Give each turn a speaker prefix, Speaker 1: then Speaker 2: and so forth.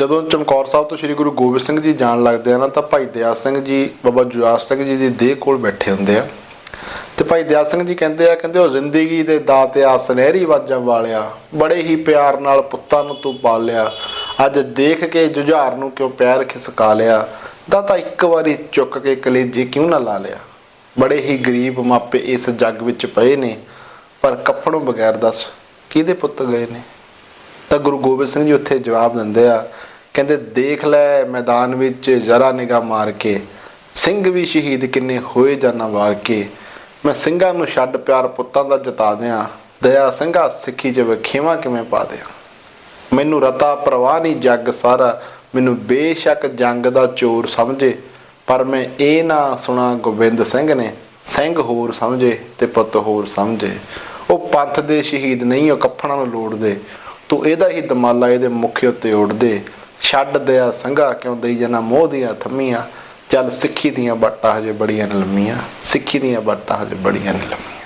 Speaker 1: ਜਦੋਂ ਚਮਕੌਰ ਸਾਹਿਬ ਤੋਂ ਸ੍ਰੀ ਗੁਰੂ ਗੋਬਿੰਦ ਸਿੰਘ ਜੀ ਜਾਣ ਲੱਗਦੇ ਆ ਨਾ, ਤਾਂ ਭਾਈ ਦਿਆਲ ਸਿੰਘ ਜੀ, ਬਾਬਾ ਜੁਆਰ ਸਿੰਘ ਜੀ ਦੀ ਦੇਹ ਕੋਲ ਬੈਠੇ ਹੁੰਦੇ ਆ। ਤੇ ਭਾਈ ਦਿਆਲ ਸਿੰਘ ਜੀ ਕਹਿੰਦੇ ਆ, ਕਹਿੰਦੇ ਉਹ ਜ਼ਿੰਦਗੀ ਦੇ ਦਾਤਿਆ ਸੁਨਹਿਰੀ ਵਾਜਾਂ ਵਾਲਿਆ, ਬੜੇ ਹੀ ਪਿਆਰ ਨਾਲ ਪੁੱਤਾਂ ਨੂੰ ਤੂੰ ਪਾਲਿਆ, ਅੱਜ ਦੇਖ ਕੇ ਜੁਝਾਰ ਨੂੰ ਕਿਉਂ ਪੈਰ ਖਿਸਕਾ ਲਿਆ ਦਾ ਤਾਂ ਇੱਕ ਵਾਰੀ ਚੁੱਕ ਕੇ ਕਲੇਜੇ ਕਿਉਂ ਨਾ ਲਾ ਲਿਆ? ਬੜੇ ਹੀ ਗਰੀਬ ਮਾਪੇ ਇਸ ਜੱਗ ਵਿੱਚ ਪਏ ਨੇ, ਪਰ ਕੱਫਣੋਂ ਬਗੈਰ ਦੱਸ ਕਿਹਦੇ ਪੁੱਤ ਗਏ ਨੇ? ਤਾਂ ਗੁਰੂ ਗੋਬਿੰਦ ਸਿੰਘ ਜੀ ਉੱਥੇ ਜਵਾਬ ਦਿੰਦੇ ਆ ਕਹਿੰਦੇ, ਦੇਖ ਲੈ ਮੈਦਾਨ ਵਿੱਚ ਜ਼ਰਾ ਨਿਗਾਹ ਮਾਰ ਕੇ, ਸਿੰਘ ਵੀ ਸ਼ਹੀਦ ਕਿੰਨੇ ਹੋਏ ਜਾਨਾਂ ਵਾਰ ਕੇ। ਮੈਂ ਸਿੰਘਾਂ ਨੂੰ ਛੱਡ ਪਿਆਰ ਪੁੱਤਾਂ ਦਾ ਜਤਾ ਦਿਆਂ, ਦਇਆ ਸਿੰਘਾ ਸਿੱਖੀ ਚ ਵਖੇਵਾ ਕਿਵੇਂ ਪਾ ਦਿਆਂ। ਮੈਨੂੰ ਰਤਾ ਪ੍ਰਵਾਹ ਨਹੀਂ ਜੱਗ ਸਾਰਾ, ਮੈਨੂੰ ਬੇਸ਼ੱਕ ਜੰਗ ਦਾ ਚੋਰ ਸਮਝੇ। ਪਰ ਮੈਂ ਇਹ ਨਾ ਸੁਣਾ ਗੋਬਿੰਦ ਸਿੰਘ ਨੇ, ਸਿੰਘ ਹੋਰ ਸਮਝੇ ਤੇ ਪੁੱਤ ਹੋਰ ਸਮਝੇ। ਉਹ ਪੰਥ ਦੇ ਸ਼ਹੀਦ ਨਹੀਂ, ਉਹ ਕੱਫਣਾਂ ਨੂੰ ਲੋੜਦੇ। ਤੂੰ ਇਹਦਾ ਹੀ ਦਮਾਲਾ ਇਹਦੇ ਮੁਖ ਉੱਤੇ ਉੜਦੇ ਛੱਡ ਦਿਆ, ਸੰਘਾ ਕਿਉਂ ਦਈ ਜਨਾ? ਮੋਹ ਦੀਆਂ ਥੰਮੀਆਂ, ਚੱਲ ਸਿੱਖੀ ਦੀਆਂ ਬਾਟਾਂ ਹਜੇ ਬੜੀਆਂ ਨੇ ਲੰਮੀਆਂ, ਸਿੱਖੀ ਦੀਆਂ ਬਾਟਾਂ ਹਜੇ ਬੜੀਆਂ ਨੇ ਲੰਮੀਆਂ।